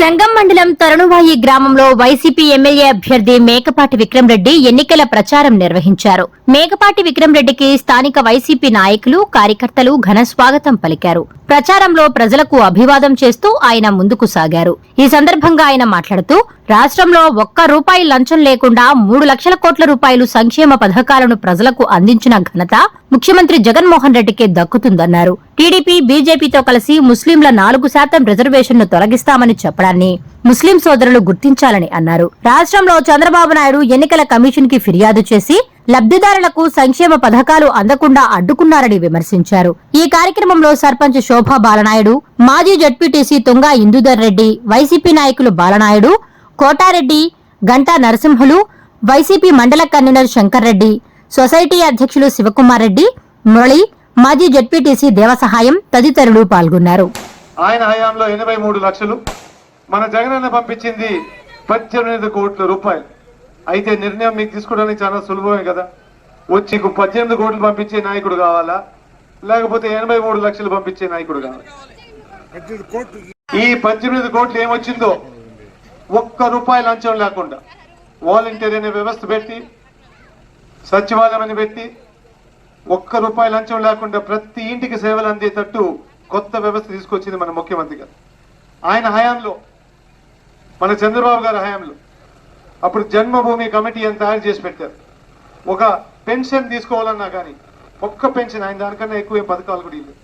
సంగం మండలం తరుణువాయి గ్రామంలో YCP MLA అభ్యర్థి మేకపాటి విక్రమ్ రెడ్డి ఎన్నికల ప్రచారం నిర్వహించారు. మేకపాటి విక్రమ్ రెడ్డికి స్థానిక వైసీపీ నాయకులు కార్యకర్తలు ఘన స్వాగతం పలికారు. ప్రచారంలో ప్రజలకు అభివాదం చేస్తూ ఆయన ముందుకు సాగారు. ఈ సందర్భంగా ఆయన మాట్లాడుతూ రాష్ట్రంలో ఒక్క రూపాయి లంచం లేకుండా మూడు లక్షల కోట్ల రూపాయలు సంక్షేమ పథకాలను ప్రజలకు అందించిన ఘనత ముఖ్యమంత్రి జగన్మోహన్ రెడ్డికే దక్కుతుందన్నారు. టీడీపీ బీజేపీతో కలిసి ముస్లింల నాలుగు శాతం రిజర్వేషన్ను తొలగిస్తామని చెప్పడాన్ని ముస్లిం సోదరులు గుర్తించాలని అన్నారు. రాష్ట్రంలో చంద్రబాబు నాయుడు ఎన్నికల కమిషన్కి ఫిర్యాదు చేసి లబ్ధిదారులకు సంక్షేమ పథకాలు అందకుండా అడ్డుకున్నారని విమర్శించారు. ఈ కార్యక్రమంలో సర్పంచ్ శోభా బాలనాయుడు మాజీ జడ్పీటీసీ తుంగా ఇందుదర్ రెడ్డి వైసీపీ నాయకులు Balanaidu Kota Reddy Ganta Narasimhulu YCP mandal convener Shankar Reddy society అధ్యక్షులు శివకుమార్ రెడ్డి మురళి మాజీ జడ్పీటీసీ దేవసహాయం తదితరులు పాల్గొన్నారు. ఆయన హయాంలో ఎనభై మూడు లక్షలు మన జగనన్న పంపించింది పద్దెనిమిది కోట్ల రూపాయలు. అయితే నిర్ణయం మీకు తీసుకోవడానికి చాలా సులభమే కదా? వచ్చి పద్దెనిమిది కోట్లు పంపించే నాయకుడు కావాలా? లేకపోతే ఎనభై మూడు లక్షలు పంపించే నాయకుడు కావాలా? ఈ పద్దెనిమిది కోట్లు ఏమొచ్చిందో ఒక్క రూపాయి లంచం లేకుండా వాలంటీర్ అనే వ్యవస్థ పెట్టి సచివాలయం అని పెట్టి ఒక్క రూపాయి లంచం లేకుండా ప్రతి ఇంటికి సేవలు అందేటట్టు కొత్త వ్యవస్థ తీసుకొచ్చింది మన ముఖ్యమంత్రి గారు. ఆయన హయాంలో మన చంద్రబాబు గారి హయాంలో అప్పుడు జన్మభూమి కమిటీ అని తయారు చేసి పెట్టారు. ఒక పెన్షన్ తీసుకోవాలన్నా కానీ ఒక్క పెన్షన్ ఆయన దానికన్నా ఎక్కువ పథకాలు కూడా ఇల్లు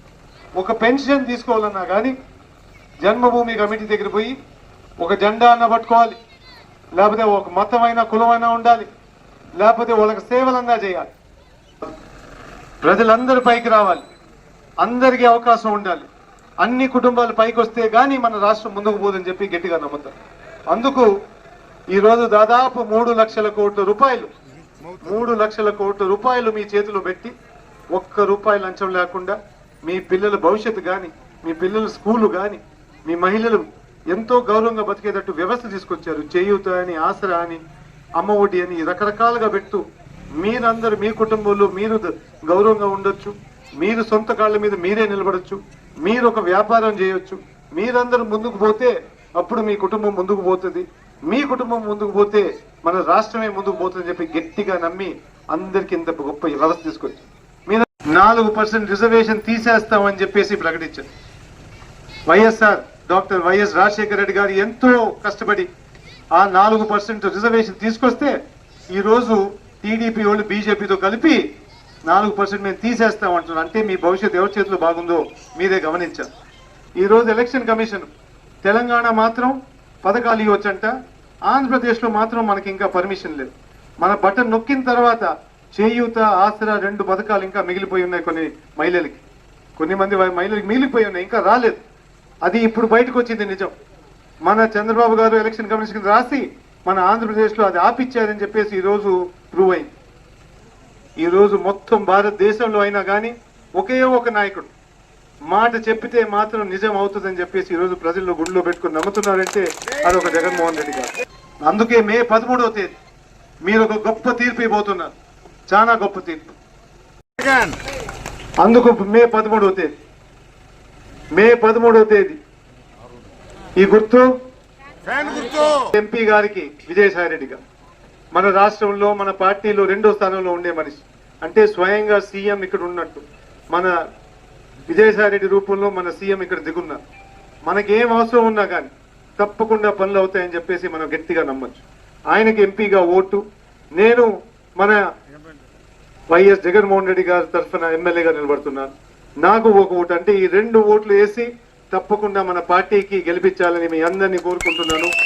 ఒక పెన్షన్ తీసుకోవాలన్నా కానీ జన్మభూమి కమిటీ దగ్గర పోయి ఒక జెండా అన్న పట్టుకోవాలి. లేకపోతే ఒక మతమైన కులమైనా ఉండాలి. లేకపోతే వాళ్ళకి సేవలంగా చేయాలి. ప్రజలందరూ పైకి రావాలి. అందరికీ అవకాశం ఉండాలి. అన్ని కుటుంబాలు పైకి వస్తే కానీ మన రాష్ట్రం ముందుకు పోదని చెప్పి గట్టిగా నమ్ముతారు. అందుకు ఈరోజు దాదాపు మూడు లక్షల కోట్ల రూపాయలు మూడు లక్షల కోట్ల రూపాయలు మీ చేతిలో పెట్టి ఒక్క రూపాయి లంచం లేకుండా మీ పిల్లల భవిష్యత్తు కానీ మీ పిల్లల స్కూలు కానీ మీ మహిళలు ఎంతో గౌరవంగా బతికేటట్టు వ్యవస్థ తీసుకొచ్చారు. చేయూత అని ఆసరా అని అమ్మ ఒడి అని రకరకాలుగా పెడుతూ మీరందరూ మీ కుటుంబంలో మీరు ద- గౌరవంగా ఉండొచ్చు. మీరు సొంత కాళ్ళ మీద మీరే నిలబడచ్చు. మీరు ఒక వ్యాపారం చేయొచ్చు. మీరందరూ ముందుకు పోతే అప్పుడు మీ కుటుంబం ముందుకు పోతుంది. మీ కుటుంబం ముందుకు పోతే మన రాష్ట్రమే ముందుకు పోతుందని చెప్పి గట్టిగా నమ్మి అందరికీ ఇంత గొప్ప వ్యవస్థ తీసుకొచ్చి మీరు నాలుగు పర్సెంట్ రిజర్వేషన్ తీసేస్తామని చెప్పేసి ప్రకటించారు. YSR doctor YS Rajasekhara Reddy garu ఎంతో కష్టపడి ఆ నాలుగు పర్సెంట్ రిజర్వేషన్ తీసుకొస్తే ఈరోజు టీడీపీ వాళ్ళు బీజేపీతో కలిపి నాలుగు పర్సెంట్ మేము తీసేస్తామంటున్నారు అంటే మీ భవిష్యత్తు ఎవరి చేతిలో బాగుందో మీరే గమనించారు ఈరోజు ఎలక్షన్ కమిషన్ తెలంగాణ మాత్రం పథకాలు ఇవ్వచ్చంట. ఆంధ్రప్రదేశ్లో మాత్రం మనకి ఇంకా పర్మిషన్ లేదు. మన బటన్ నొక్కిన తర్వాత చేయూత ఆసరా రెండు పథకాలు ఇంకా మిగిలిపోయి ఉన్నాయి కొన్ని మహిళలకి. కొన్ని మంది మహిళలకి మిగిలిపోయి ఉన్నాయి ఇంకా రాలేదు. అది ఇప్పుడు బయటకు వచ్చింది నిజం. మన చంద్రబాబు గారు ఎలక్షన్ కమిషన్ రాసి మన ఆంధ్రప్రదేశ్లో అది ఆపిచ్చారని చెప్పేసి ఈ రోజు ప్రూవ్ అయింది. ఈ రోజు మొత్తం భారతదేశంలో అయినా కానీ ఒకే ఒక నాయకుడు మాట చెప్పితే మాత్రం నిజం అవుతుందని చెప్పేసి ఈ రోజు ప్రజల్లో గుండెలో పెట్టుకుని నమ్ముతున్నారంటే అది ఒక జగన్మోహన్ రెడ్డి గారు. అందుకే మే పదమూడవ తేదీ మీరు ఒక గొప్ప తీర్పు ఇవ్వబోతున్నారు చాలా గొప్ప తీర్పు. అందుకు మే పదమూడవ తేదీ. మే పదమూడవ తేదీ. ఈ గుర్తు? ఎంపీ గారికి విజయసాయి రెడ్డి గారు మన రాష్ట్రంలో మన పార్టీలో రెండో స్థానంలో ఉండే మనిషి. అంటే స్వయంగా సీఎం ఇక్కడ ఉన్నట్టు. మన విజయసాయి రెడ్డి రూపంలో మన సీఎం ఇక్కడ దిగున్నారు మనకేం అవసరం ఉన్నా కానీ తప్పకుండా పనులు అవుతాయని చెప్పేసి మనం గట్టిగా నమ్మొచ్చు. ఆయనకి ఎంపీగా ఓటు. నేను మన వైఎస్ జగన్మోహన్ రెడ్డి గారి తరఫున ఎమ్మెల్యేగా నిలబడుతున్నాను. నాకు ఒక ఓటు. అంటే ఈ రెండు ఓట్లు వేసి తప్పకుండా మన పార్టీకి గెలిపించాలని మీ అందరినీ కోరుకుంటున్నాను.